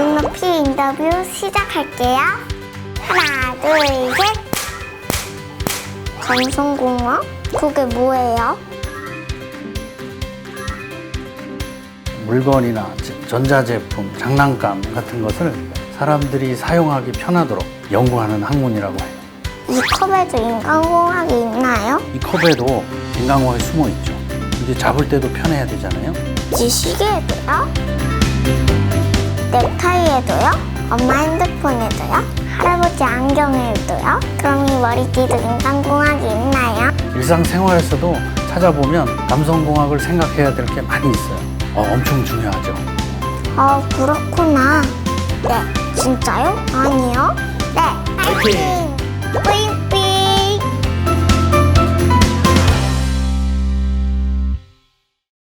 인터뷰 시작할게요. 하나, 둘, 셋. 감성공학? 그게 뭐예요? 물건이나 전자제품, 장난감 같은 것을 사람들이 사용하기 편하도록 연구하는 학문이라고 해요. 이 컵에도 인간공학이 있나요? 이 컵에도 인간공학이 숨어 있죠. 이게 잡을 때도 편해야 되잖아요. 이 시계에도요? 넥타이에도요? 엄마 핸드폰에도요? 할아버지 안경에도요? 그럼 이 머리띠도 인간공학이 있나요? 일상생활에서도 찾아보면 감성공학을 생각해야 될 게 많이 있어요. 어, 엄청 중요하죠. 아, 그렇구나. 네, 진짜요? 아니요? 네, 파이팅!